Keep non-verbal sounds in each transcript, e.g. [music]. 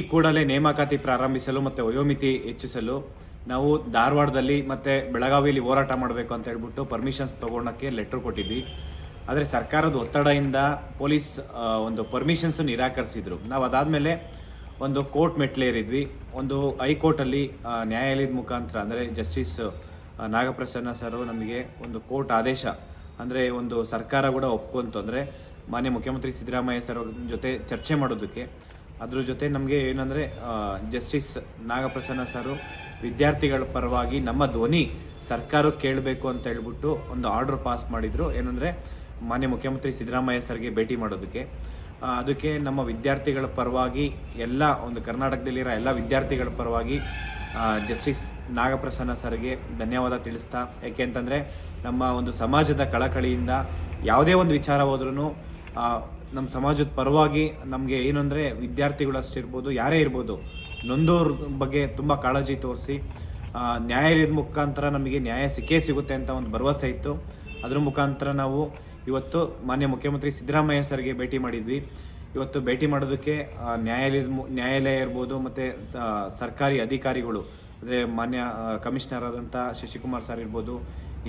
ಈ ಕೂಡಲೇ ನೇಮಕಾತಿ ಪ್ರಾರಂಭಿಸಲು ಮತ್ತು ವಯೋಮಿತಿ ಹೆಚ್ಚಿಸಲು ನಾವು ಧಾರವಾಡದಲ್ಲಿ ಮತ್ತು ಬೆಳಗಾವಿಯಲ್ಲಿ ಹೋರಾಟ ಮಾಡಬೇಕು ಅಂತ ಹೇಳ್ಬಿಟ್ಟು ಪರ್ಮಿಷನ್ಸ್ ತೊಗೊಳಕ್ಕೆ ಲೆಟ್ರ್ ಕೊಟ್ಟಿದ್ವಿ. ಆದರೆ ಸರ್ಕಾರದ ಒತ್ತಡದಿಂದ ಪೊಲೀಸ್ ಒಂದು ಪರ್ಮಿಷನ್ಸ್ ನಿರಾಕರಿಸಿದ್ರು. ನಾವು ಅದಾದಮೇಲೆ ಒಂದು ಕೋರ್ಟ್ ಮೆಟ್ಲೇರಿದ್ವಿ ಒಂದು ಹೈಕೋರ್ಟಲ್ಲಿ ನ್ಯಾಯಾಲಯದ ಮುಖಾಂತರ, ಅಂದರೆ ಜಸ್ಟಿಸ್ ನಾಗಪ್ರಸನ್ನ ಸರ್ ನಮಗೆ ಒಂದು ಕೋರ್ಟ್ ಆದೇಶ, ಅಂದರೆ ಒಂದು ಸರ್ಕಾರ ಕೂಡ ಒಪ್ಕೊಂತು. ಅಂದರೆ ಮಾನ್ಯ ಮುಖ್ಯಮಂತ್ರಿ ಸಿದ್ದರಾಮಯ್ಯ ಸರ್ ಜೊತೆ ಚರ್ಚೆ ಮಾಡೋದಕ್ಕೆ. ಅದ್ರ ಜೊತೆ ನಮಗೆ ಏನಂದರೆ ಜಸ್ಟಿಸ್ ನಾಗಪ್ರಸನ್ನ ಸರು ವಿದ್ಯಾರ್ಥಿಗಳ ಪರವಾಗಿ ನಮ್ಮ ಧ್ವನಿ ಸರ್ಕಾರ ಕೇಳಬೇಕು ಅಂತ ಹೇಳ್ಬಿಟ್ಟು ಒಂದು ಆರ್ಡರ್ ಪಾಸ್ ಮಾಡಿದರು. ಏನಂದರೆ, ಮಾನ್ಯ ಮುಖ್ಯಮಂತ್ರಿ ಸಿದ್ದರಾಮಯ್ಯ ಸರ್ಗೆ ಭೇಟಿ ಮಾಡೋದಕ್ಕೆ. ಅದಕ್ಕೆ ನಮ್ಮ ವಿದ್ಯಾರ್ಥಿಗಳ ಪರವಾಗಿ ಎಲ್ಲ ಒಂದು ಕರ್ನಾಟಕದಲ್ಲಿರೋ ಎಲ್ಲ ವಿದ್ಯಾರ್ಥಿಗಳ ಪರವಾಗಿ ಜಸ್ಟಿಸ್ ನಾಗಪ್ರಸನ್ನ ಸರ್ಗೆ ಧನ್ಯವಾದ ತಿಳಿಸ್ತಾ, ಯಾಕೆ ಅಂತಂದರೆ, ನಮ್ಮ ಒಂದು ಸಮಾಜದ ಕಳಕಳಿಯಿಂದ ಯಾವುದೇ ಒಂದು ವಿಚಾರ ಹೋದ್ರೂ ನಮ್ಮ ಸಮಾಜದ ಪರವಾಗಿ ನಮಗೆ ಏನು ಅಂದರೆ ವಿದ್ಯಾರ್ಥಿಗಳು ಅಷ್ಟಿರ್ಬೋದು ಯಾರೇ ಇರ್ಬೋದು, ನೊಂದೋರ್ ಬಗ್ಗೆ ತುಂಬ ಕಾಳಜಿ ತೋರಿಸಿ ನ್ಯಾಯಾಲಯದ ಮುಖಾಂತರ ನಮಗೆ ನ್ಯಾಯ ಸಿಕ್ಕೇ ಸಿಗುತ್ತೆ ಅಂತ ಒಂದು ಭರವಸೆ ಇತ್ತು. ಅದ್ರ ಮುಖಾಂತರ ನಾವು ಇವತ್ತು ಮಾನ್ಯ ಮುಖ್ಯಮಂತ್ರಿ ಸಿದ್ದರಾಮಯ್ಯ ಸರ್ಗೆ ಭೇಟಿ ಮಾಡಿದ್ವಿ. ಇವತ್ತು ಭೇಟಿ ಮಾಡೋದಕ್ಕೆ ನ್ಯಾಯಾಲಯದ ನ್ಯಾಯಾಲಯ ಇರ್ಬೋದು ಮತ್ತು ಸರ್ಕಾರಿ ಅಧಿಕಾರಿಗಳು, ಅಂದರೆ ಮಾನ್ಯ ಕಮಿಷನರ್ ಆದಂಥ ಶಶಿಕುಮಾರ್ ಸರ್ ಇರ್ಬೋದು,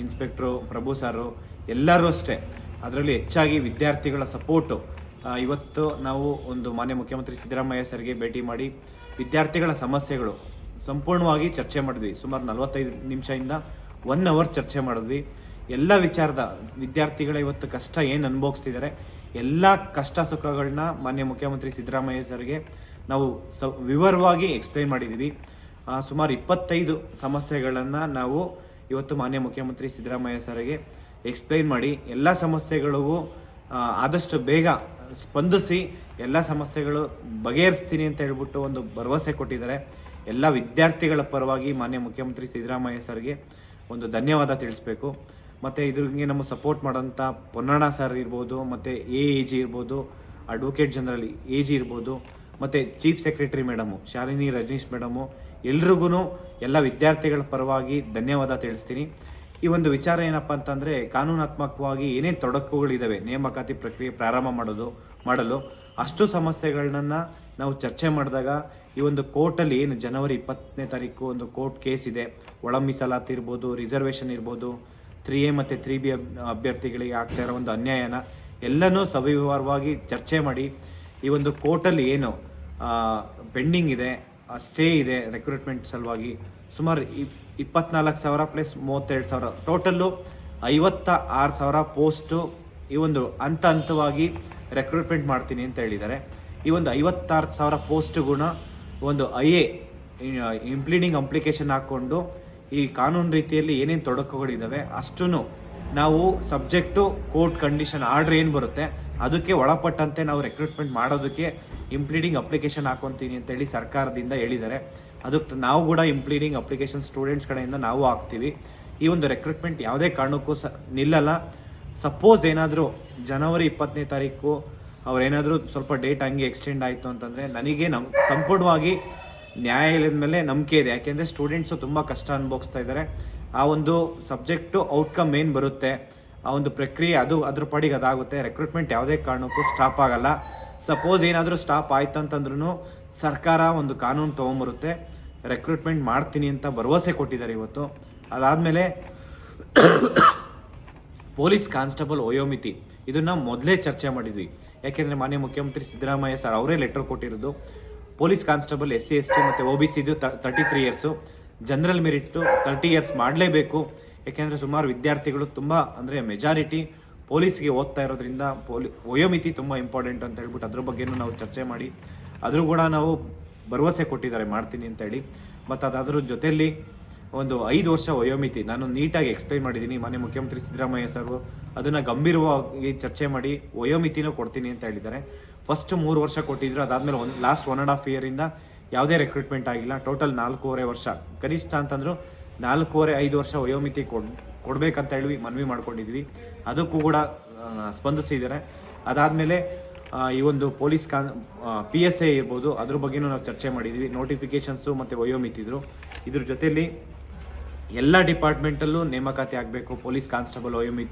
ಇನ್ಸ್ಪೆಕ್ಟ್ರು ಪ್ರಭು ಸಾರು, ಎಲ್ಲರೂ ಅಷ್ಟೇ. ಅದರಲ್ಲಿ ಹೆಚ್ಚಾಗಿ ವಿದ್ಯಾರ್ಥಿಗಳ ಸಪೋರ್ಟು. ಇವತ್ತು ನಾವು ಒಂದು ಮಾನ್ಯ ಮುಖ್ಯಮಂತ್ರಿ ಸಿದ್ದರಾಮಯ್ಯ ಸರ್ಗೆ ಭೇಟಿ ಮಾಡಿ ವಿದ್ಯಾರ್ಥಿಗಳ ಸಮಸ್ಯೆಗಳು ಸಂಪೂರ್ಣವಾಗಿ ಚರ್ಚೆ ಮಾಡಿದ್ವಿ. ಸುಮಾರು ನಲವತ್ತೈದು ನಿಮಿಷದಿಂದ ಒನ್ ಅವರ್ ಚರ್ಚೆ ಮಾಡಿದ್ವಿ. ಎಲ್ಲ ವಿಚಾರದ ವಿದ್ಯಾರ್ಥಿಗಳ ಇವತ್ತು ಕಷ್ಟ ಏನು ಅನುಭವಿಸ್ತಿದ್ದಾರೆ, ಎಲ್ಲ ಕಷ್ಟ ಸುಖಗಳನ್ನ ಮಾನ್ಯ ಮುಖ್ಯಮಂತ್ರಿ ಸಿದ್ದರಾಮಯ್ಯ ಸರ್ಗೆ ನಾವು ಸ, ವಿವರವಾಗಿ ಎಕ್ಸ್ಪ್ಲೈನ್ ಮಾಡಿದ್ದೀವಿ. ಸುಮಾರು ಇಪ್ಪತ್ತೈದು ಸಮಸ್ಯೆಗಳನ್ನು ನಾವು ಇವತ್ತು ಮಾನ್ಯ ಮುಖ್ಯಮಂತ್ರಿ ಸಿದ್ದರಾಮಯ್ಯ ಸರ್ಗೆ ಎಕ್ಸ್ಪ್ಲೈನ್ ಮಾಡಿ ಎಲ್ಲ ಸಮಸ್ಯೆಗಳಿಗೂ ಆದಷ್ಟು ಬೇಗ ಸ್ಪಂದಿಸಿ ಎಲ್ಲ ಸಮಸ್ಯೆಗಳು ಬಗೆಹರಿಸ್ತೀನಿ ಅಂತ ಹೇಳ್ಬಿಟ್ಟು ಒಂದು ಭರವಸೆ ಕೊಟ್ಟಿದ್ದಾರೆ. ಎಲ್ಲ ವಿದ್ಯಾರ್ಥಿಗಳ ಪರವಾಗಿ ಮಾನ್ಯ ಮುಖ್ಯಮಂತ್ರಿ ಸಿದ್ದರಾಮಯ್ಯ ಸರ್ಗೆ ಒಂದು ಧನ್ಯವಾದ ತಿಳಿಸ್ಬೇಕು. ಮತ್ತು ಇದ್ರಿಗೆ ನಮ್ಮ ಸಪೋರ್ಟ್ ಮಾಡೋಂಥ ಪೊನ್ನಣ್ಣ ಸರ್ ಇರ್ಬೋದು, ಮತ್ತು ಎ ಎ ಜಿ ಇರ್ಬೋದು ಅಡ್ವೊಕೇಟ್ ಜನರಲ್ ಎ ಜಿ ಇರ್ಬೋದು, ಮತ್ತು chief secretary madam Shalini Rajneesh madam ಎಲ್ರಿಗೂ ಎಲ್ಲ ವಿದ್ಯಾರ್ಥಿಗಳ ಪರವಾಗಿ ಧನ್ಯವಾದ ತಿಳಿಸ್ತೀನಿ. ಈ ಒಂದು ವಿಚಾರ ಏನಪ್ಪ ಅಂತಂದರೆ ಕಾನೂನಾತ್ಮಕವಾಗಿ ಏನೇನು ತೊಡಕುಗಳಿದ್ದಾವೆ ನೇಮಕಾತಿ ಪ್ರಕ್ರಿಯೆ ಪ್ರಾರಂಭ ಮಾಡೋದು, ಮಾಡಲು, ಅಷ್ಟು ಸಮಸ್ಯೆಗಳನ್ನ ನಾವು ಚರ್ಚೆ ಮಾಡಿದಾಗ ಈ ಒಂದು ಕೋರ್ಟಲ್ಲಿ ಏನು ಜನವರಿ ಇಪ್ಪತ್ತನೇ ತಾರೀಕು ಒಂದು ಕೋರ್ಟ್ ಕೇಸ್ ಇದೆ. ಒಳ ಮೀಸಲಾತಿ ಇರ್ಬೋದು, ರಿಸರ್ವೇಷನ್ ಇರ್ಬೋದು, ತ್ರೀ ಎ ಮತ್ತು ತ್ರೀ ಬಿ ಅಭ್ಯರ್ಥಿಗಳಿಗೆ ಆಗ್ತಾ ಇರೋ ಒಂದು ಅನ್ಯಾಯನ ಎಲ್ಲನೂ ಸವಿವರವಾಗಿ ಚರ್ಚೆ ಮಾಡಿ ಈ ಒಂದು ಕೋರ್ಟಲ್ಲಿ ಏನು ಪೆಂಡಿಂಗ್ ಇದೆ ಸ್ಟೇ ಇದೆ ರೆಕ್ರೂಟ್ಮೆಂಟ್ ಸಲುವಾಗಿ. ಸುಮಾರು ಇಪ್ಪತ್ನಾಲ್ಕು ಸಾವಿರ ಪ್ಲಸ್ ಮೂವತ್ತೆರಡು ಸಾವಿರ. ಟೋಟಲ್ಲು ಐವತ್ತ ಆರು ಸಾವಿರ ಪೋಸ್ಟು ಈ ಒಂದು ಹಂತ ಹಂತವಾಗಿ ರೆಕ್ರೂಟ್ಮೆಂಟ್ ಮಾಡ್ತೀನಿ ಅಂತ ಹೇಳಿದ್ದಾರೆ. ಈ ಒಂದು ಐವತ್ತಾರು ಸಾವಿರ ಪೋಸ್ಟ್ಗುಣ ಒಂದು ಐ ಎ ಇಂಪ್ಲೀಡಿಂಗ್ ಅಪ್ಲಿಕೇಶನ್ ಹಾಕ್ಕೊಂಡು ಈ ಕಾನೂನು ರೀತಿಯಲ್ಲಿ ಏನೇನು ತೊಡಕುಗಳಿದ್ದಾವೆ ಅಷ್ಟೂ ನಾವು ಸಬ್ಜೆಕ್ಟು ಕೋರ್ಟ್ ಕಂಡೀಷನ್ ಆರ್ಡ್ರ್ ಏನು ಬರುತ್ತೆ ಅದಕ್ಕೆ ಒಳಪಟ್ಟಂತೆ ನಾವು ರೆಕ್ರೂಟ್ಮೆಂಟ್ ಮಾಡೋದಕ್ಕೆ ಇಂಪ್ಲೀಡಿಂಗ್ ಅಪ್ಲಿಕೇಶನ್ ಹಾಕೊತೀನಿ ಅಂತೇಳಿ ಸರ್ಕಾರದಿಂದ ಹೇಳಿದ್ದಾರೆ. ಅದಕ್ಕೆ ನಾವು ಕೂಡ ಇಂಪ್ಲೀಡಿಂಗ್ ಅಪ್ಲಿಕೇಶನ್ ಸ್ಟೂಡೆಂಟ್ಸ್ ಕಡೆಯಿಂದ ನಾವು ಹಾಕ್ತೀವಿ ಈ ಒಂದು ರೆಕ್ರೂಟ್ಮೆಂಟ್ ಯಾವುದೇ ಕಾರಣಕ್ಕೂ ಸ ನಿಲ್ಲಲ್ಲ. ಸಪೋಸ್ ಏನಾದರೂ ಜನವರಿ ಇಪ್ಪತ್ತನೇ ತಾರೀಕು ಅವ್ರೇನಾದರೂ ಸ್ವಲ್ಪ ಡೇಟ್ ಹಂಗೆ ಎಕ್ಸ್ಟೆಂಡ್ ಆಯಿತು ಅಂತಂದರೆ ನನಗೆ ನಮ್ ಸಂಪೂರ್ಣವಾಗಿ ನ್ಯಾಯಾಲಯದ ಮೇಲೆ ನಂಬಿಕೆ ಇದೆ. ಯಾಕೆಂದರೆ ಸ್ಟೂಡೆಂಟ್ಸು ತುಂಬ ಕಷ್ಟ ಅನುಭವಿಸ್ತಾ ಇದ್ದಾರೆ. ಆ ಒಂದು ಸಬ್ಜೆಕ್ಟು ಔಟ್ಕಮ್ ಏನು ಬರುತ್ತೆ? ಆ ಒಂದು ಪ್ರಕ್ರಿಯೆ ಅದು ಅದ್ರ ಪಾಡಿಗೆ ಅದಾಗುತ್ತೆ. ರೆಕ್ರೂಟ್ಮೆಂಟ್ ಯಾವುದೇ ಕಾರಣಕ್ಕೂ ಸ್ಟಾಪ್ ಆಗಲ್ಲ. ಸಪೋಸ್ ಏನಾದರೂ ಸ್ಟಾಪ್ ಆಯ್ತು ಅಂತಂದ್ರೂ ಸರ್ಕಾರ ಒಂದು ಕಾನೂನು ತೊಗೊಂಬರುತ್ತೆ ರೆಕ್ರೂಟ್ಮೆಂಟ್ ಮಾಡ್ತೀನಿ ಅಂತ ಭರವಸೆ ಕೊಟ್ಟಿದ್ದಾರೆ ಇವತ್ತು. ಅದಾದಮೇಲೆ ಪೊಲೀಸ್ ಕಾನ್ಸ್ಟೇಬಲ್ ವಯೋಮಿತಿ ಇದನ್ನು ಮೊದಲೇ ಚರ್ಚೆ ಮಾಡಿದ್ವಿ. ಯಾಕೆಂದರೆ ಮಾನ್ಯ ಮುಖ್ಯಮಂತ್ರಿ ಸಿದ್ದರಾಮಯ್ಯ ಸರ್ ಅವರೇ ಲೆಟರ್ ಕೊಟ್ಟಿರೋದು. Police constable S C, S T ಮತ್ತು ಒ ಬಿ ಸಿದು thirty three years general merit thirty years ಮಾಡಲೇಬೇಕು. ಯಾಕೆಂದರೆ ಸುಮಾರು ವಿದ್ಯಾರ್ಥಿಗಳು ತುಂಬ ಅಂದರೆ ಮೆಜಾರಿಟಿ ಪೊಲೀಸ್ಗೆ ಓದ್ತಾ ಇರೋದ್ರಿಂದ ಪೊಲಿ ವಯೋಮಿತಿ ತುಂಬ ಇಂಪಾರ್ಟೆಂಟ್ ಅಂತ ಹೇಳ್ಬಿಟ್ಟು ಅದ್ರ ಬಗ್ಗೆನೂ ನಾವು ಚರ್ಚೆ ಮಾಡಿ. ಅದ್ರ ಕೂಡ ನಾವು ಭರವಸೆ ಕೊಟ್ಟಿದ್ದಾರೆ, ಮಾಡ್ತೀನಿ ಅಂತ ಹೇಳಿ. ಮತ್ತು ಅದಾದ್ರ ಜೊತೆಯಲ್ಲಿ ಒಂದು ಐದು ವರ್ಷ ವಯೋಮಿತಿ. ನಾನು ನೀಟಾಗಿ ಎಕ್ಸ್ಪ್ಲೈನ್ ಮಾಡಿದ್ದೀನಿ. ಮಾನ್ಯ ಮುಖ್ಯಮಂತ್ರಿ ಸಿದ್ದರಾಮಯ್ಯ ಸರ್ ಅದನ್ನು ಗಂಭೀರವಾಗಿ ಚರ್ಚೆ ಮಾಡಿ ವಯೋಮಿತಿನೂ ಕೊಡ್ತೀನಿ ಅಂತ ಹೇಳಿದ್ದಾರೆ. ಫಸ್ಟ್ ಮೂರು ವರ್ಷ ಕೊಟ್ಟಿದ್ರು. ಅದಾದಮೇಲೆ ಒಂದು ಲಾಸ್ಟ್ ಒನ್ ಆ್ಯಂಡ್ ಹಾಫ್ ಇಯರಿಂದ ಯಾವುದೇ ರೆಕ್ರೂಟ್ಮೆಂಟ್ ಆಗಿಲ್ಲ. ಟೋಟಲ್ ನಾಲ್ಕೂವರೆ ವರ್ಷ. ಕನಿಷ್ಠ ಅಂತಂದ್ರು ನಾಲ್ಕೂವರೆ, ಐದು ವರ್ಷ ವಯೋಮಿತಿ ಕೊಡ್, ಕೊಡಬೇಕಂತ ಹೇಳಿ ಮನವಿ ಮಾಡಿಕೊಂಡಿದ್ವಿ. ಅದಕ್ಕೂ ಕೂಡ ಸ್ಪಂದಿಸಿದ್ದಾರೆ. ಅದಾದಮೇಲೆ ಈ ಒಂದು ಪೊಲೀಸ್ ಕಾನ್ ಪಿ ಎಸ್ ಐ ಇರ್ಬೋದು, ಅದ್ರ ಬಗ್ಗೆನೂ ನಾವು ಚರ್ಚೆ ಮಾಡಿದ್ವಿ. ನೋಟಿಫಿಕೇಶನ್ಸು ಮತ್ತು ವಯೋಮಿತಿದ್ರು. ಇದ್ರ ಜೊತೆಯಲ್ಲಿ ಎಲ್ಲ ಡಿಪಾರ್ಟ್ಮೆಂಟಲ್ಲೂ ನೇಮಕಾತಿ ಆಗಬೇಕು. ಪೊಲೀಸ್ ಕಾನ್ಸ್ಟೇಬಲ್, ವಯೋಮಿ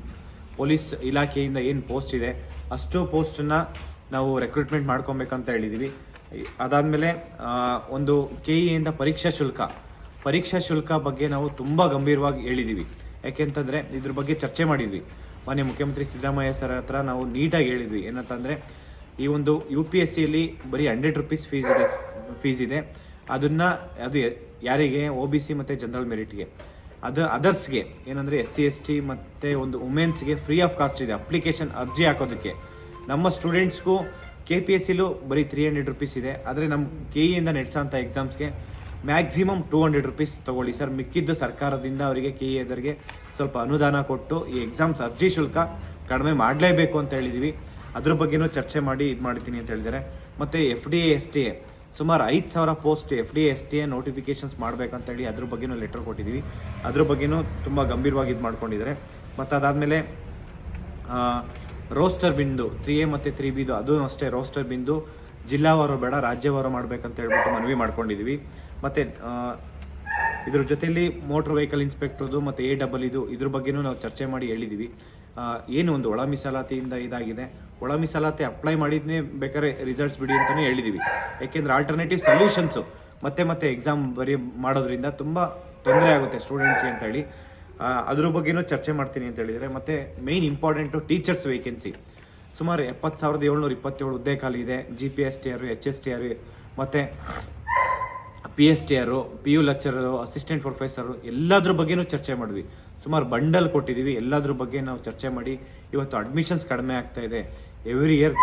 ಪೊಲೀಸ್ ಇಲಾಖೆಯಿಂದ ಏನು ಪೋಸ್ಟ್ ಇದೆ, ಅಷ್ಟು ಪೋಸ್ಟನ್ನು ನಾವು ರೆಕ್ರೂಟ್ಮೆಂಟ್ ಮಾಡ್ಕೊಬೇಕಂತ ಹೇಳಿದ್ದೀವಿ ಅದಾದಮೇಲೆ ಒಂದು ಕೆ ಇಯಿಂದ ಪರೀಕ್ಷಾ ಶುಲ್ಕ. ಪರೀಕ್ಷಾ ಶುಲ್ಕ ಬಗ್ಗೆ ನಾವು ತುಂಬ ಗಂಭೀರವಾಗಿ ಹೇಳಿದ್ದೀವಿ ಯಾಕೆಂತಂದರೆ ಇದ್ರ ಬಗ್ಗೆ ಚರ್ಚೆ ಮಾಡಿದ್ವಿ. ಮಾನ್ಯ ಮುಖ್ಯಮಂತ್ರಿ ಸಿದ್ದರಾಮಯ್ಯ ಸರ್ ಹತ್ರ ನಾವು ನೀಟಾಗಿ ಹೇಳಿದ್ವಿ. ಏನಂತಂದರೆ ಈ ಒಂದು ಯು ಪಿ ಎಸ್ ಸಿಯಲ್ಲಿ ಬರೀ ಹಂಡ್ರೆಡ್ ರುಪೀಸ್ ಫೀಸ್ ಇದೆ ಫೀಸ್ ಇದೆ. ಅದನ್ನು ಅದು ಯಾರಿಗೆ? ಒ ಬಿ ಸಿ ಮತ್ತು ಜನರಲ್ ಮೆರಿಟ್ಗೆ ಅದು ಅದರ್ಸ್ಗೆ ಏನಂದರೆ ಎಸ್ ಸಿ ಎಸ್ ಟಿ ಮತ್ತು ಒಂದು ವುಮೆನ್ಸ್ಗೆ ಫ್ರೀ ಆಫ್ ಕಾಸ್ಟ್ ಇದೆ ಅಪ್ಲಿಕೇಶನ್ ಅರ್ಜಿ ಹಾಕೋದಕ್ಕೆ. ನಮ್ಮ ಸ್ಟೂಡೆಂಟ್ಸ್ಗೂ ಕೆ ಪಿ ಎಸ್ ಸಿಲು ಬರೀ ತ್ರೀ ಹಂಡ್ರೆಡ್ ರುಪೀಸ್ ಇದೆ. ಆದರೆ ನಮ್ಮ ಕೆ ಇಯಿಂದ ನಡೆಸೋಂಥ ಎಕ್ಸಾಮ್ಸ್ಗೆ ಮ್ಯಾಕ್ಸಿಮಮ್ ಟೂ ಹಂಡ್ರೆಡ್ ರುಪೀಸ್ ತೊಗೊಳ್ಳಿ ಸರ್ ಮಿಕ್ಕಿದ್ದು ಸರ್ಕಾರದಿಂದ ಅವರಿಗೆ ಕೆ ಎದರಿಗೆ ಸ್ವಲ್ಪ ಅನುದಾನ ಕೊಟ್ಟು ಈ ಎಕ್ಸಾಮ್ಸ್ ಅರ್ಜಿ ಶುಲ್ಕ ಕಡಿಮೆ ಮಾಡಲೇಬೇಕು ಅಂತ ಹೇಳಿದ್ದೀವಿ ಅದ್ರ ಬಗ್ಗೆನೂ ಚರ್ಚೆ ಮಾಡಿ ಇದು ಮಾಡ್ತೀನಿ ಅಂತ ಹೇಳಿದ್ದಾರೆ. ಮತ್ತು F D S T A ಸುಮಾರು ಐದು ಸಾವಿರ post F D S T A notifications ಮಾಡಬೇಕಂತ ಹೇಳಿ ಅದ್ರ ಬಗ್ಗೆನೂ ಲೆಟರ್ ಕೊಟ್ಟಿದ್ದೀವಿ ಅದ್ರ ಬಗ್ಗೆನೂ ತುಂಬ ಗಂಭೀರವಾಗಿ ಇದು ಮಾಡ್ಕೊಂಡಿದ್ದಾರೆ. ಮತ್ತು ಅದಾದಮೇಲೆ ರೋಸ್ಟರ್ ಬಿಂದು ತ್ರೀ ಎ ಮತ್ತು ತ್ರೀ ಬಿದು ಅದು ಅಷ್ಟೇ ರೋಸ್ಟರ್ ಬಿಂದು ಜಿಲ್ಲಾವಾರು ಬೇಡ ರಾಜ್ಯವಾರು ಮಾಡಬೇಕಂತ ಹೇಳ್ಬಿಟ್ಟು ಮನವಿ ಮಾಡ್ಕೊಂಡಿದ್ದೀವಿ ಮತ್ತು ಇದ್ರ ಜೊತೆಯಲ್ಲಿ ಮೋಟ್ರ್ ವೆಹಿಕಲ್ ಇನ್ಸ್ಪೆಕ್ಟ್ರದು ಮತ್ತು ಎ ಡಬಲ್ ಇದು ಇದ್ರ ಬಗ್ಗೆನೂ ನಾವು ಚರ್ಚೆ ಮಾಡಿ ಹೇಳಿದ್ದೀವಿ ಏನು ಒಂದು ಒಳ ಮೀಸಲಾತಿಯಿಂದ ಇದಾಗಿದೆ? ಒಳ ಮೀಸಲಾತಿ ಅಪ್ಲೈ ಮಾಡಿದ್ನೇ ಬೇಕಾದ್ರೆ ರಿಸಲ್ಟ್ಸ್ ಬಿಡಿ ಅಂತಲೇ ಹೇಳಿದ್ದೀವಿ ಯಾಕೆಂದರೆ ಆಲ್ಟರ್ನೇಟಿವ್ ಸೊಲ್ಯೂಷನ್ಸು ಮತ್ತೆ ಮತ್ತೆ ಎಕ್ಸಾಮ್ ಬರೀ ಮಾಡೋದ್ರಿಂದ ತುಂಬ ತೊಂದರೆ ಆಗುತ್ತೆ ಸ್ಟೂಡೆಂಟ್ಸ್ಗೆ ಅಂತ ಹೇಳಿ ಆ, ಅದ್ರ ಬಗ್ಗೆನೂ ಚರ್ಚೆ ಮಾಡ್ತೀನಿ ಅಂತ ಹೇಳಿದರೆ ಮತ್ತು ಮೇಯ್ನ್ ಇಂಪಾರ್ಟೆಂಟು ಟೀಚರ್ಸ್ ವೇಕೆನ್ಸಿ ಸುಮಾರು ಎಪ್ಪತ್ತು ಸಾವಿರದ ಏಳ್ನೂರ ಇಪ್ಪತ್ತೇಳು ಹುದ್ದೆ ಖಾಲಿ ಇದೆ. ಜಿ ಪಿ ಎಸ್ ಟಿ ಆರು ಎಚ್ ಎಸ್ ಟಿ ಆರು ಮತ್ತು ಪಿ ಎಸ್ ಟಿ ಆರು P U lecturer assistant professor ಎಲ್ಲದ್ರ ಬಗ್ಗೆನೂ ಚರ್ಚೆ ಮಾಡಿದ್ವಿ. ಸುಮಾರು ಬಂಡಲ್ ಕೊಟ್ಟಿದ್ದೀವಿ. ಎಲ್ಲದ್ರ ಬಗ್ಗೆ ನಾವು ಚರ್ಚೆ ಮಾಡಿ. ಇವತ್ತು ಅಡ್ಮಿಷನ್ಸ್ ಕಡಿಮೆ ಆಗ್ತಾ ಇದೆ. ಎವ್ರಿ ಇಯರ್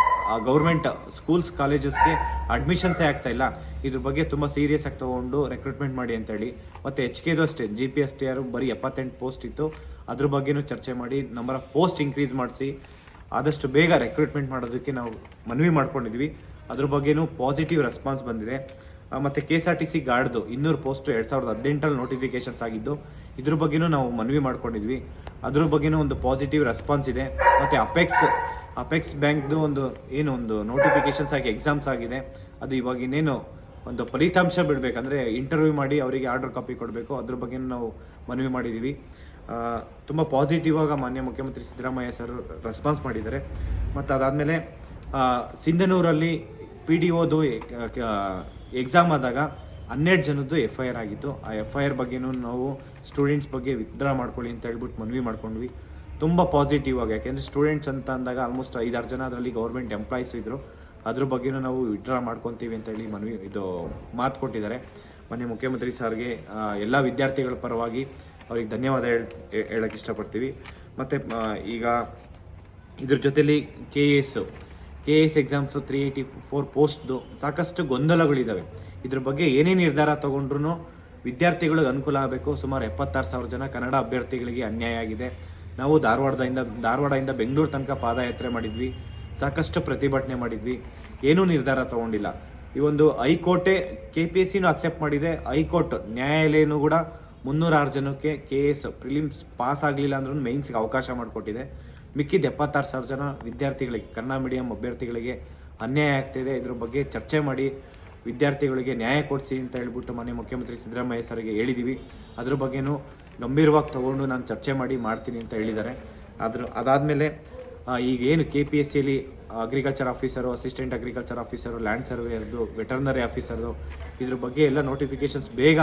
ಗೌರ್ಮೆಂಟ್ ಸ್ಕೂಲ್ಸ್ ಕಾಲೇಜಸ್ಗೆ ಅಡ್ಮಿಷನ್ಸೇ ಆಗ್ತಾ ಇಲ್ಲ. ಇದ್ರ ಬಗ್ಗೆ ತುಂಬ ಸೀರಿಯಸ್ ಆಗಿ ತೊಗೊಂಡು ರೆಕ್ರೂಟ್ಮೆಂಟ್ ಮಾಡಿ ಅಂತೇಳಿ. ಮತ್ತು ಎಚ್ ಕೆದು ಅಷ್ಟೇ ಜಿ ಪಿ ಎಸ್ ಟಿ ಆರು ಬರೀ ಎಪ್ಪತ್ತೆಂಟು ಪೋಸ್ಟ್ ಇತ್ತು. ಅದ್ರ ಬಗ್ಗೆನೂ ಚರ್ಚೆ ಮಾಡಿ ನಂಬರ್ ಆಫ್ ಪೋಸ್ಟ್ ಇನ್ಕ್ರೀಸ್ ಮಾಡಿಸಿ. ಆದಷ್ಟು ಬೇಗ ರೆಕ್ರೂಟ್ಮೆಂಟ್ ಮಾಡೋದಕ್ಕೆ ನಾವು ಮನವಿ ಮಾಡ್ಕೊಂಡಿದ್ವಿ ಅದ್ರ ಬಗ್ಗೆನೂ ಪಾಸಿಟಿವ್ ರೆಸ್ಪಾನ್ಸ್ ಬಂದಿದೆ. ಮತ್ತು K S R T C ಗಾರ್ಡ್ದು ಇನ್ನೂರು ಪೋಸ್ಟು ಎರಡು ಸಾವಿರದ ಹದಿನೆಂಟರಲ್ಲಿ ನೋಟಿಫಿಕೇಶನ್ಸ್ ಆಗಿದ್ದು ಇದ್ರ ಬಗ್ಗೆನೂ ನಾವು ಮನವಿ ಮಾಡ್ಕೊಂಡಿದ್ವಿ. ಅದ್ರ ಬಗ್ಗೆನೂ ಒಂದು ಪಾಸಿಟಿವ್ ರೆಸ್ಪಾನ್ಸ್ ಇದೆ. ಮತ್ತು ಅಪೆಕ್ಸ್ ಅಪೆಕ್ಸ್ ಬ್ಯಾಂಕ್ದು ಒಂದು ಏನು ಒಂದು ನೋಟಿಫಿಕೇಶನ್ಸ್ ಆಗಿ ಎಕ್ಸಾಮ್ಸ್ ಆಗಿದೆ. ಅದು ಇವಾಗ ಇನ್ನೇನು ಒಂದು ಫಲಿತಾಂಶ ಬಿಡಬೇಕಂದ್ರೆ ಇಂಟರ್ವ್ಯೂ ಮಾಡಿ ಅವರಿಗೆ ಆರ್ಡರ್ ಕಾಪಿ ಕೊಡಬೇಕು. ಅದ್ರ ಬಗ್ಗೆ ನಾವು ಮನವಿ ಮಾಡಿದ್ದೀವಿ. ತುಂಬ ಪಾಸಿಟಿವ್ ಆಗಿ ಮಾನ್ಯ ಮುಖ್ಯಮಂತ್ರಿ ಸಿದ್ದರಾಮಯ್ಯ ಸರ್ ರೆಸ್ಪಾನ್ಸ್ ಮಾಡಿದ್ದಾರೆ. ಮತ್ತು ಅದಾದಮೇಲೆ ಸಿಂಧನೂರಲ್ಲಿ ಪಿ ಡಿ ಓದು ಎಕ್ಸಾಮ್ ಆದಾಗ ಹನ್ನೆರಡು ಜನದ್ದು ಎಫ್ ಐ ಆರ್ ಆಗಿತ್ತು. ಆ ಎಫ್ ಐ ಆರ್ ಬಗ್ಗೆನೂ ನಾವು ಸ್ಟೂಡೆಂಟ್ಸ್ ಬಗ್ಗೆ ವಿತ್ಡ್ರಾ ಮಾಡ್ಕೊಳ್ಳಿ ಅಂತ ಹೇಳ್ಬಿಟ್ಟು ಮನವಿ ಮಾಡ್ಕೊಂಡ್ವಿ. ತುಂಬ ಪಾಸಿಟಿವ್ ಆಗಿ, ಯಾಕೆಂದರೆ ಸ್ಟೂಡೆಂಟ್ಸ್ ಅಂತ ಅಂದಾಗ ಆಲ್ಮೋಸ್ಟ್ ಐದಾರು ಜನ ಅದರಲ್ಲಿ ಗೌರ್ಮೆಂಟ್ ಎಂಪ್ಲಾಯೀಸ್ ಇದ್ದರು ಅದ್ರ ಬಗ್ಗೆನೂ ನಾವು ವಿತ್ಡ್ರಾ ಮಾಡ್ಕೊತೀವಿ ಅಂತ ಹೇಳಿ ಮನವಿ, ಇದು ಮಾತು ಕೊಟ್ಟಿದ್ದಾರೆ. ಮನೆ ಮುಖ್ಯಮಂತ್ರಿ ಸರ್ಗೆ ಎಲ್ಲ ವಿದ್ಯಾರ್ಥಿಗಳ ಪರವಾಗಿ ಅವ್ರಿಗೆ ಧನ್ಯವಾದ ಹೇಳೋಕೆ ಹೇಳಕ್ಕೆ ಇಷ್ಟಪಡ್ತೀವಿ. ಮತ್ತು ಈಗ ಇದ್ರ ಜೊತೆಲಿ K A S K A S exams three eighty four ಪೋಸ್ಟ್ದು ಸಾಕಷ್ಟು ಗೊಂದಲಗಳಿದ್ದಾವೆ ಇದ್ರ ಬಗ್ಗೆ ಏನೇ ನಿರ್ಧಾರ ತಗೊಂಡ್ರು ವಿದ್ಯಾರ್ಥಿಗಳಿಗೆ ಅನುಕೂಲ ಆಗಬೇಕು. ಸುಮಾರು ಎಪ್ಪತ್ತಾರು ಸಾವಿರ ಜನ ಕನ್ನಡ ಅಭ್ಯರ್ಥಿಗಳಿಗೆ ಅನ್ಯಾಯ ಆಗಿದೆ. ನಾವು ಧಾರವಾಡದಿಂದ ಧಾರವಾಡದಿಂದ ಬೆಂಗಳೂರು ತನಕ ಪಾದಯಾತ್ರೆ ಮಾಡಿದ್ವಿ. ಸಾಕಷ್ಟು ಪ್ರತಿಭಟನೆ ಮಾಡಿದ್ವಿ. ಏನೂ ನಿರ್ಧಾರ ತಗೊಂಡಿಲ್ಲ. ಈ ಒಂದು ಹೈಕೋರ್ಟೇ ಕೆ ಪಿ ಎಸ್ ಸಿನೂ ಅಕ್ಸೆಪ್ಟ್ ಮಾಡಿದೆ. ಹೈಕೋರ್ಟ್ ನ್ಯಾಯಾಲಯನೂ ಕೂಡ ಮುನ್ನೂರಾರು ಜನಕ್ಕೆ ಕೆ ಎಸ್ ಪ್ರಿಲಿಮ್ಸ್ ಪಾಸ್ ಆಗಲಿಲ್ಲ ಅಂದ್ರೂ ಮೇನ್ಸ್ಗೆ ಅವಕಾಶ ಮಾಡಿಕೊಟ್ಟಿದೆ. ಮಿಕ್ಕಿದ ಎಪ್ಪತ್ತಾರು ಸಾವಿರ ಜನ ವಿದ್ಯಾರ್ಥಿಗಳಿಗೆ, ಕನ್ನಡ ಮೀಡಿಯಂ ಅಭ್ಯರ್ಥಿಗಳಿಗೆ ಅನ್ಯಾಯ ಆಗ್ತಿದೆ. ಇದ್ರ ಬಗ್ಗೆ ಚರ್ಚೆ ಮಾಡಿ ವಿದ್ಯಾರ್ಥಿಗಳಿಗೆ ನ್ಯಾಯ ಕೊಡಿಸಿ ಅಂತ ಹೇಳ್ಬಿಟ್ಟು ಮನೆ ಮುಖ್ಯಮಂತ್ರಿ ಸಿದ್ದರಾಮಯ್ಯ ಸರ್ಗೆ ಹೇಳಿದ್ದೀವಿ ಅದ್ರ ಬಗ್ಗೆನೂ ಗಂಭೀರವಾಗಿ ತಗೊಂಡು ನಾನು ಚರ್ಚೆ ಮಾಡಿ ಮಾಡ್ತೀನಿ ಅಂತ ಹೇಳಿದ್ದಾರೆ. ಅದ್ರ ಅದಾದಮೇಲೆ ಈಗ ಏನು ಕೆ ಪಿ ಎಸ್ ಸಿಯಲ್ಲಿ agriculture officer assistant agriculture officer land ಸರ್ವೇಯರ್ದು veterinary ಆಫೀಸರ್ದು ಇದ್ರ ಬಗ್ಗೆ ಎಲ್ಲ ನೋಟಿಫಿಕೇಷನ್ಸ್ ಬೇಗ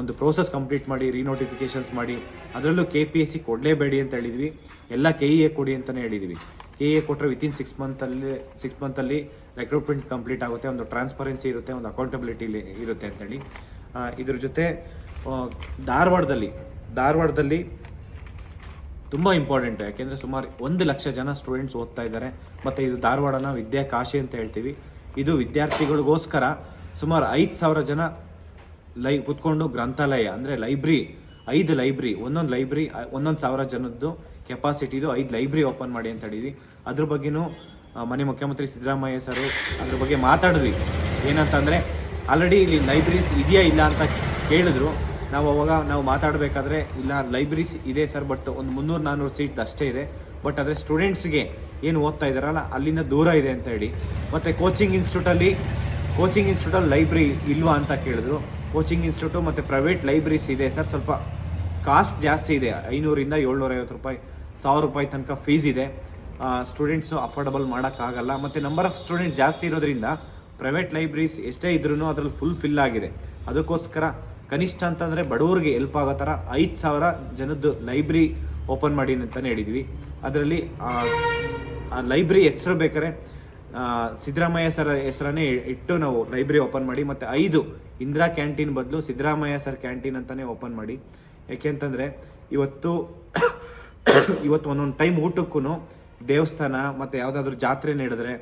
ಒಂದು ಪ್ರೋಸೆಸ್ ಕಂಪ್ಲೀಟ್ ಮಾಡಿ ರೀನೋಟಿಫಿಕೇಷನ್ಸ್ ಮಾಡಿ, ಅದರಲ್ಲೂ ಕೆ ಪಿ ಎಸ್ ಸಿ ಕೊಡಲೇಬೇಡಿ ಅಂತ ಹೇಳಿದ್ವಿ. ಎಲ್ಲ ಕೆ ಇ ಎ ಕೊಡಿ ಅಂತಲೇ ಹೇಳಿದ್ವಿ. ಕೆ ಇ ಎ ಕೊಟ್ಟರೆ ವಿತಿನ್ ಸಿಕ್ಸ್ ಮಂತಲ್ಲಿ ಸಿಕ್ಸ್ ಮಂತಲ್ಲಿ ರೆಕ್ರೂಟ್ಮೆಂಟ್ ಕಂಪ್ಲೀಟ್ ಆಗುತ್ತೆ ಒಂದು ಟ್ರಾನ್ಸ್ಪರೆನ್ಸಿ ಇರುತ್ತೆ ಒಂದು ಅಕೌಂಟಬಿಲಿಟಿ ಇರುತ್ತೆ ಅಂತೇಳಿ. ಇದ್ರ ಜೊತೆ ಧಾರವಾಡದಲ್ಲಿ ಧಾರವಾಡದಲ್ಲಿ ತುಂಬ ಇಂಪಾರ್ಟೆಂಟ್ ಯಾಕೆಂದರೆ ಸುಮಾರು ಒಂದು ಲಕ್ಷ ಜನ ಸ್ಟೂಡೆಂಟ್ಸ್ ಓದ್ತಾ ಇದ್ದಾರೆ. ಮತ್ತು ಇದು ಧಾರವಾಡನ ವಿದ್ಯಾಕಾಶಿ ಅಂತ ಹೇಳ್ತೀವಿ. ಇದು ವಿದ್ಯಾರ್ಥಿಗಳಿಗೋಸ್ಕರ ಸುಮಾರು ಐದು ಸಾವಿರ ಜನ ಲೈ ಕುತ್ಕೊಂಡು ಗ್ರಂಥಾಲಯ ಅಂದರೆ ಲೈಬ್ರಿ ಐದು ಲೈಬ್ರಿ ಒಂದೊಂದು ಲೈಬ್ರಿ ಒಂದೊಂದು ಸಾವಿರ ಜನದ್ದು ಕೆಪಾಸಿಟಿದು ಐದು ಲೈಬ್ರಿ ಓಪನ್ ಮಾಡಿ ಅಂತ ಹೇಳಿದ್ವಿ. ಅದ್ರ ಬಗ್ಗೆನೂ ಆ, ಮನೆ ಮುಖ್ಯಮಂತ್ರಿ ಸಿದ್ದರಾಮಯ್ಯ ಸರು, ಅದ್ರ ಬಗ್ಗೆ ಮಾತಾಡಿದ್ವಿ. ಏನಂತಂದರೆ ಆಲ್ರೆಡಿ ಇಲ್ಲಿ ಲೈಬ್ರರೀಸ್ ಇದೆಯಾ ಇಲ್ಲ ಅಂತ ಕೇಳಿದ್ರು. ನಾವು ಅವಾಗ ನಾವು ಮಾತಾಡಬೇಕಾದ್ರೆ, ಇಲ್ಲ ಲೈಬ್ರರೀಸ್ ಇದೆ ಸರ್ ಬಟ್ ಒಂದು ಮುನ್ನೂರು ನಾನ್ನೂರು ಸೀಟ್ ಅಷ್ಟೇ ಇದೆ. ಬಟ್ ಆದರೆ ಸ್ಟೂಡೆಂಟ್ಸ್ಗೆ ಏನು ಓದ್ತಾ ಇದ್ದಾರಲ್ಲ, ಅಲ್ಲಿಂದ ದೂರ ಇದೆ ಅಂತ ಹೇಳಿ. ಮತ್ತು ಕೋಚಿಂಗ್ ಇನ್ಸ್ಟಿಟ್ಯೂಟಲ್ಲಿ ಕೋಚಿಂಗ್ ಇನ್ಸ್ಟಿಟ್ಯೂಟಲ್ಲಿ ಲೈಬ್ರರಿ ಇಲ್ವಾ ಅಂತ ಕೇಳಿದ್ರು. ಕೋಚಿಂಗ್ ಇನ್ಸ್ಟಿಟ್ಯೂಟು ಮತ್ತು ಪ್ರೈವೇಟ್ ಲೈಬ್ರರೀಸ್ ಇದೆ ಸರ್, ಸ್ವಲ್ಪ ಕಾಸ್ಟ್ ಜಾಸ್ತಿ ಇದೆ. ಐನೂರಿಂದ ಏಳ್ನೂರೈವತ್ತು ರೂಪಾಯಿ, ಸಾವಿರ ರೂಪಾಯಿ ತನಕ ಫೀಸ್ ಇದೆ. ಸ್ಟೂಡೆಂಟ್ಸು ಅಫೋರ್ಡಬಲ್ ಮಾಡೋಕ್ಕಾಗಲ್ಲ. ಮತ್ತು ನಂಬರ್ ಆಫ್ ಸ್ಟೂಡೆಂಟ್ ಜಾಸ್ತಿ ಇರೋದ್ರಿಂದ ಪ್ರೈವೇಟ್ ಲೈಬ್ರರೀಸ್ ಎಷ್ಟೇ ಇದ್ರೂ ಅದರಲ್ಲಿ ಫುಲ್ ಫಿಲ್ ಆಗಿದೆ. ಅದಕ್ಕೋಸ್ಕರ ಕನಿಷ್ಠ ಅಂತಂದರೆ ಬಡವರಿಗೆ ಹೆಲ್ಪ್ ಆಗೋ ಥರ ಐದು ಸಾವಿರ ಜನದ್ದು ಲೈಬ್ರರಿ ಓಪನ್ ಮಾಡಿ ಅಂತಲೇ ಹೇಳಿದ್ವಿ. ಅದರಲ್ಲಿ, ಆ ಲೈಬ್ರರಿ ಹೆಸರು ಬೇಕಾದ್ರೆ ಸಿದ್ದರಾಮಯ್ಯ ಸರ್ ಹೆಸರನ್ನೇ ಇಟ್ಟು ನಾವು ಲೈಬ್ರರಿ ಓಪನ್ ಮಾಡಿ ಮತ್ತು ಐದು ಇಂದಿರಾ ಕ್ಯಾಂಟೀನ್ ಬದಲು ಸಿದ್ದರಾಮಯ್ಯ ಸರ್ ಕ್ಯಾಂಟೀನ್ ಅಂತಲೇ ಓಪನ್ ಮಾಡಿ. ಯಾಕೆಂತಂದರೆ ಇವತ್ತು [coughs] ಇವತ್ತು ಒಂದೊಂದು ಟೈಮ್ ಊಟಕ್ಕೂ ದೇವಸ್ಥಾನ ಮತ್ತು ಯಾವುದಾದ್ರೂ ಜಾತ್ರೆ ನಡೆದ್ರೆ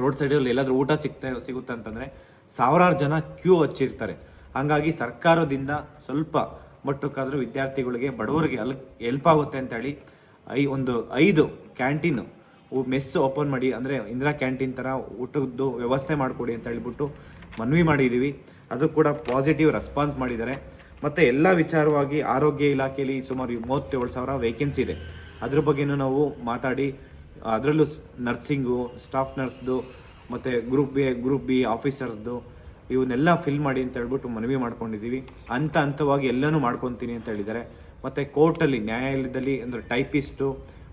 ರೋಡ್ ಸೈಡಲ್ಲಿ ಎಲ್ಲಾದರೂ ಊಟ ಸಿಗ್ತಾ ಸಿಗುತ್ತೆ ಅಂತಂದರೆ ಸಾವಿರಾರು ಜನ ಕ್ಯೂ ಹಚ್ಚಿರ್ತಾರೆ. ಹಾಗಾಗಿ ಸರ್ಕಾರದಿಂದ ಸ್ವಲ್ಪ ಮಟ್ಟಕ್ಕಾದರೂ ವಿದ್ಯಾರ್ಥಿಗಳಿಗೆ, ಬಡವರಿಗೆ ಅಲ್ ಹೆಲ್ಪ್ ಆಗುತ್ತೆ ಅಂತೇಳಿ ಐ ಒಂದು ಐದು ಕ್ಯಾಂಟೀನು ಮೆಸ್ ಓಪನ್ ಮಾಡಿ, ಅಂದರೆ ಇಂದಿರಾ ಕ್ಯಾಂಟೀನ್ ಥರ ಊಟದ್ದು ವ್ಯವಸ್ಥೆ ಮಾಡಿಕೊಡಿ ಅಂತ ಹೇಳ್ಬಿಟ್ಟು ಮನವಿ ಮಾಡಿದ್ದೀವಿ ಅದು ಕೂಡ ಪಾಸಿಟಿವ್ ರೆಸ್ಪಾನ್ಸ್ ಮಾಡಿದ್ದಾರೆ. ಮತ್ತು ಎಲ್ಲ ವಿಚಾರವಾಗಿ ಆರೋಗ್ಯ ಇಲಾಖೆಯಲ್ಲಿ ಸುಮಾರು ಮೂವತ್ತೇಳು ಸಾವಿರ ವೇಕೆನ್ಸಿ ಇದೆ. ಅದ್ರ ಬಗ್ಗೆನೂ ನಾವು ಮಾತಾಡಿ, ಅದರಲ್ಲೂ ನರ್ಸಿಂಗು, ಸ್ಟಾಫ್ ನರ್ಸ್ದು, ಮತ್ತು ಗ್ರೂಪ್ ಬಿ ಗ್ರೂಪ್ ಬಿ ಆಫೀಸರ್ಸ್ದು, ಇವನ್ನೆಲ್ಲ ಫಿಲ್ ಮಾಡಿ ಅಂತ ಹೇಳ್ಬಿಟ್ಟು ಮನವಿ ಮಾಡ್ಕೊಂಡಿದ್ದೀವಿ. ಹಂತ ಹಂತವಾಗಿ ಎಲ್ಲನೂ ಮಾಡ್ಕೊತೀನಿ ಅಂತ ಹೇಳಿದ್ದಾರೆ. ಮತ್ತು ಕೋರ್ಟಲ್ಲಿ, ನ್ಯಾಯಾಲಯದಲ್ಲಿ ಅಂದರೆ ಟೈಪಿಸ್ಟು,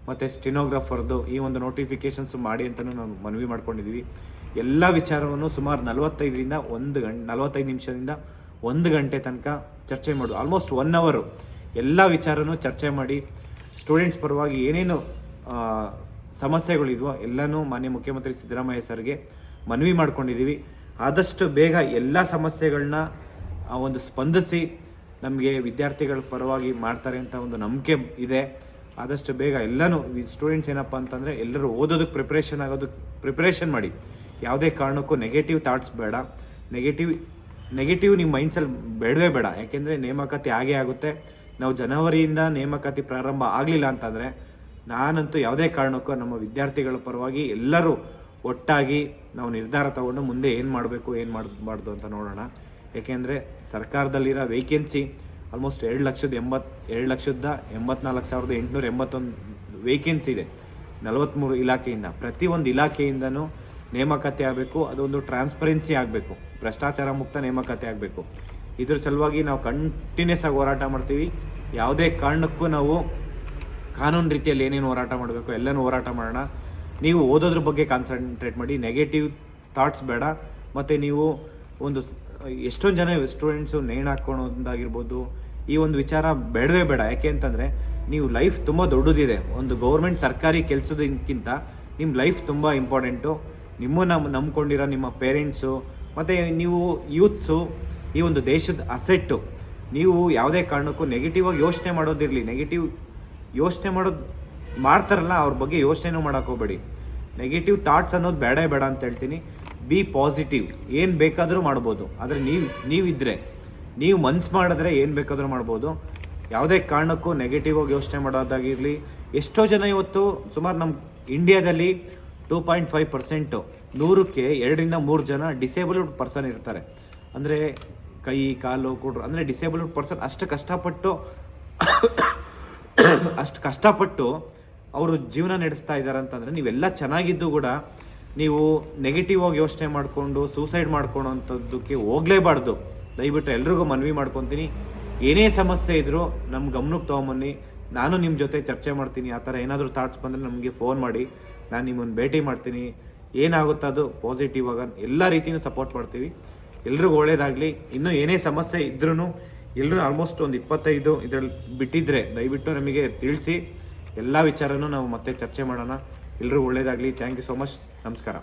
ಮತ್ತು ಸ್ಟೆನೋಗ್ರಾಫರ್ದು ಈ ಒಂದು ನೋಟಿಫಿಕೇಶನ್ಸ್ ಮಾಡಿ ಅಂತಲೂ ನಾವು ಮನವಿ ಮಾಡ್ಕೊಂಡಿದ್ದೀವಿ. ಎಲ್ಲ ವಿಚಾರವನ್ನು ಸುಮಾರು ನಲವತ್ತೈದರಿಂದ ಒಂದು ಗಂಟೆ ನಲವತ್ತೈದು ನಿಮಿಷದಿಂದ ಒಂದು ಗಂಟೆ ತನಕ ಚರ್ಚೆ ಮಾಡು, ಆಲ್ಮೋಸ್ಟ್ ಒನ್ ಅವರು ಎಲ್ಲ ವಿಚಾರನೂ ಚರ್ಚೆ ಮಾಡಿ ಸ್ಟೂಡೆಂಟ್ಸ್ ಪರವಾಗಿ ಏನೇನು ಸಮಸ್ಯೆಗಳಿದ್ವೋ ಎಲ್ಲನೂ ಮಾನ್ಯ ಮುಖ್ಯಮಂತ್ರಿ ಸಿದ್ದರಾಮಯ್ಯ ಸರ್ಗೆ ಮನವಿ ಮಾಡ್ಕೊಂಡಿದ್ದೀವಿ. ಆದಷ್ಟು ಬೇಗ ಎಲ್ಲ ಸಮಸ್ಯೆಗಳನ್ನ ಒಂದು ಸ್ಪಂದಿಸಿ ನಮಗೆ ವಿದ್ಯಾರ್ಥಿಗಳ ಪರವಾಗಿ ಮಾಡ್ತಾರೆ ಅಂತ ಒಂದು ನಂಬಿಕೆ ಇದೆ. ಆದಷ್ಟು ಬೇಗ ಎಲ್ಲನೂ ಸ್ಟೂಡೆಂಟ್ಸ್ ಏನಪ್ಪ ಅಂತಂದರೆ ಎಲ್ಲರೂ ಓದೋದಕ್ಕೆ ಪ್ರಿಪ್ರೇಷನ್ ಆಗೋದಕ್ಕೆ ಪ್ರಿಪ್ರೇಷನ್ ಮಾಡಿ. ಯಾವುದೇ ಕಾರಣಕ್ಕೂ ನೆಗೆಟಿವ್ ಥಾಟ್ಸ್ ಬೇಡ. ನೆಗೆಟಿವ್ ನೆಗೆಟಿವ್ ನಿಮ್ಮ ಮೈಂಡ್ಸಲ್ಲಿ ಬೇಡವೇ ಬೇಡ. ಯಾಕೆಂದರೆ ನೇಮಕಾತಿ ಆಗೇ ಆಗುತ್ತೆ. ನಾವು ಜನವರಿಯಿಂದ ನೇಮಕಾತಿ ಪ್ರಾರಂಭ ಆಗಲಿಲ್ಲ ಅಂತಂದರೆ ನಾನಂತೂ ಯಾವುದೇ ಕಾರಣಕ್ಕೂ ನಮ್ಮ ವಿದ್ಯಾರ್ಥಿಗಳ ಪರವಾಗಿ ಎಲ್ಲರೂ ಒಟ್ಟಾಗಿ ನಾವು ನಿರ್ಧಾರ ತಗೊಂಡು ಮುಂದೆ ಏನು ಮಾಡಬೇಕು, ಏನು ಮಾಡಬಾರ್ದು ಅಂತ ನೋಡೋಣ. ಏಕೆಂದರೆ ಸರ್ಕಾರದಲ್ಲಿರೋ ವೇಕೆನ್ಸಿ ಆಲ್ಮೋಸ್ಟ್ ಎರಡು ಲಕ್ಷದ ಎಂಬತ್ತು ಎರಡು ಲಕ್ಷದ ಎಂಬತ್ನಾಲ್ಕು ಸಾವಿರದ ಎಂಟುನೂರ ಎಂಬತ್ತೊಂದು ವೇಕೆನ್ಸಿ ಇದೆ ನಲವತ್ತ್ಮೂರು ಇಲಾಖೆಯಿಂದ. ಪ್ರತಿಯೊಂದು ಇಲಾಖೆಯಿಂದನೂ ನೇಮಕಾತಿ ಆಗಬೇಕು, ಅದೊಂದು ಟ್ರಾನ್ಸ್ಪರೆನ್ಸಿ ಆಗಬೇಕು, ಭ್ರಷ್ಟಾಚಾರ ಮುಕ್ತ ನೇಮಕಾತಿ ಆಗಬೇಕು. ಇದ್ರ ಸಲುವಾಗಿ ನಾವು ಕಂಟಿನ್ಯೂಸ್ ಆಗಿ ಹೋರಾಟ ಮಾಡ್ತೀವಿ. ಯಾವುದೇ ಕಾರಣಕ್ಕೂ ನಾವು ಕಾನೂನು ರೀತಿಯಲ್ಲಿ ಏನೇನು ಹೋರಾಟ ಮಾಡಬೇಕು, ಎಲ್ಲನೂ ಹೋರಾಟ ಮಾಡೋಣ. ನೀವು ಓದೋದ್ರ ಬಗ್ಗೆ ಕಾನ್ಸಂಟ್ರೇಟ್ ಮಾಡಿ. ನೆಗೆಟಿವ್ ಥಾಟ್ಸ್ ಬೇಡ. ಮತ್ತು ನೀವು ಒಂದು ಎಷ್ಟೊಂದು ಜನ ಸ್ಟೂಡೆಂಟ್ಸು ನೇಣು ಹಾಕ್ಕೊಳೋದಾಗಿರ್ಬೋದು, ಈ ಒಂದು ವಿಚಾರ ಬೇಡವೇ ಬೇಡ. ಯಾಕೆ ಅಂತಂದರೆ, ನೀವು ಲೈಫ್ ತುಂಬ ದೊಡ್ಡದಿದೆ. ಒಂದು ಗೌರ್ಮೆಂಟ್ ಸರ್ಕಾರಿ ಕೆಲಸದಕ್ಕಿಂತ ನಿಮ್ಮ ಲೈಫ್ ತುಂಬ ಇಂಪಾರ್ಟೆಂಟು ನಿಮ್ಮನ್ನು ನಂಬ್ಕೊಂಡಿರೋ ನಿಮ್ಮ ಪೇರೆಂಟ್ಸು ಮತ್ತು ನೀವು ಯೂತ್ಸು ಈ ಒಂದು ದೇಶದ ಅಸೆಟ್ಟು, ನೀವು ಯಾವುದೇ ಕಾರಣಕ್ಕೂ ನೆಗೆಟಿವ್ ಆಗಿ ಯೋಚನೆ ಮಾಡೋದಿರಲಿ. ನೆಗೆಟಿವ್ ಯೋಚನೆ ಮಾಡೋದು ಮಾಡ್ತಾರಲ್ಲ, ಅವ್ರ ಬಗ್ಗೆ ಯೋಚನೆನೂ ಮಾಡೋಕ್ಕೋಗ್ಬೇಡಿ ನೆಗೆಟಿವ್ ಥಾಟ್ಸ್ ಅನ್ನೋದು ಬೇಡ ಬೇಡ ಅಂತ ಹೇಳ್ತೀನಿ. ಬಿ ಪಾಸಿಟಿವ್ ಏನು ಬೇಕಾದರೂ ಮಾಡ್ಬೋದು. ಆದರೆ ನೀವು ನೀವಿದ್ದರೆ ನೀವು ಮನ್ಸು ಮಾಡಿದ್ರೆ ಏನು ಬೇಕಾದರೂ ಮಾಡ್ಬೋದು. ಯಾವುದೇ ಕಾರಣಕ್ಕೂ ನೆಗೆಟಿವ್ ಆಗಿ ಯೋಚನೆ ಮಾಡೋದಾಗಿರಲಿ. ಎಷ್ಟೋ ಜನ ಇವತ್ತು, ಸುಮಾರು ನಮ್ಮ ಇಂಡಿಯಾದಲ್ಲಿ ಟೂ ಪಾಯಿಂಟ್ ಫೈವ್ ಪರ್ಸೆಂಟು ನೂರಕ್ಕೆ ಎರಡರಿಂದ ಮೂರು ಜನ ಡಿಸೇಬಲ್ಡ್ ಪರ್ಸನ್ ಇರ್ತಾರೆ. ಅಂದರೆ ಕೈ, ಕಾಲು, ಕೊಡ್ರು. ಅಂದರೆ ಡಿಸೇಬಲ್ಡ್ ಪರ್ಸನ್ ಅಷ್ಟು ಕಷ್ಟಪಟ್ಟು ಅಷ್ಟು ಕಷ್ಟಪಟ್ಟು ಅವರು ಜೀವನ ನಡೆಸ್ತಾ ಇದ್ದಾರೆ ಅಂತಂದರೆ ನೀವೆಲ್ಲ ಚೆನ್ನಾಗಿದ್ದು ಕೂಡ ನೀವು ನೆಗೆಟಿವ್ ಆಗಿ ಯೋಚನೆ ಮಾಡಿಕೊಂಡು ಸೂಸೈಡ್ ಮಾಡ್ಕೊಳೋಂಥದ್ದಕ್ಕೆ ಹೋಗಲೇಬಾರ್ದು. ದಯವಿಟ್ಟು ಎಲ್ರಿಗೂ ಮನವಿ ಮಾಡ್ಕೊತೀನಿ. ಏನೇ ಸಮಸ್ಯೆ ಇದ್ದರೂ ನಮ್ಮ ಗಮನಕ್ಕೆ ತೊಗೊಂಬನ್ನಿ. ನಾನು ನಿಮ್ಮ ಜೊತೆ ಚರ್ಚೆ ಮಾಡ್ತೀನಿ. ಆ ಥರ ಏನಾದರೂ ಥಾಟ್ಸ್ ಬಂದರೆ ನಮಗೆ ಫೋನ್ ಮಾಡಿ. ನಾನು ನಿಮ್ಮನ್ನು ಭೇಟಿ ಮಾಡ್ತೀನಿ. ಏನಾಗುತ್ತೋ ಅದು ಪಾಸಿಟಿವ್ ಆಗ ಎಲ್ಲ ರೀತಿಯೂ ಸಪೋರ್ಟ್ ಮಾಡ್ತೀವಿ. ಎಲ್ರಿಗೂ ಒಳ್ಳೇದಾಗಲಿ. ಇನ್ನೂ ಏನೇ ಸಮಸ್ಯೆ ಇದ್ರೂ ಎಲ್ಲರೂ ಆಲ್ಮೋಸ್ಟ್ ಒಂದು ಇಪ್ಪತ್ತೈದು ಇದರಲ್ಲಿ ಬಿಟ್ಟಿದ್ರೆ ದಯವಿಟ್ಟು ನಮಗೆ ತಿಳಿಸಿ. ಎಲ್ಲ ವಿಚಾರನೂ ನಾವು ಮತ್ತೆ ಚರ್ಚೆ ಮಾಡೋಣ. ಎಲ್ಲರೂ ಒಳ್ಳೇದಾಗಲಿ. ಥ್ಯಾಂಕ್ ಯು ಸೋ ಮಚ್ ನಮಸ್ಕಾರ.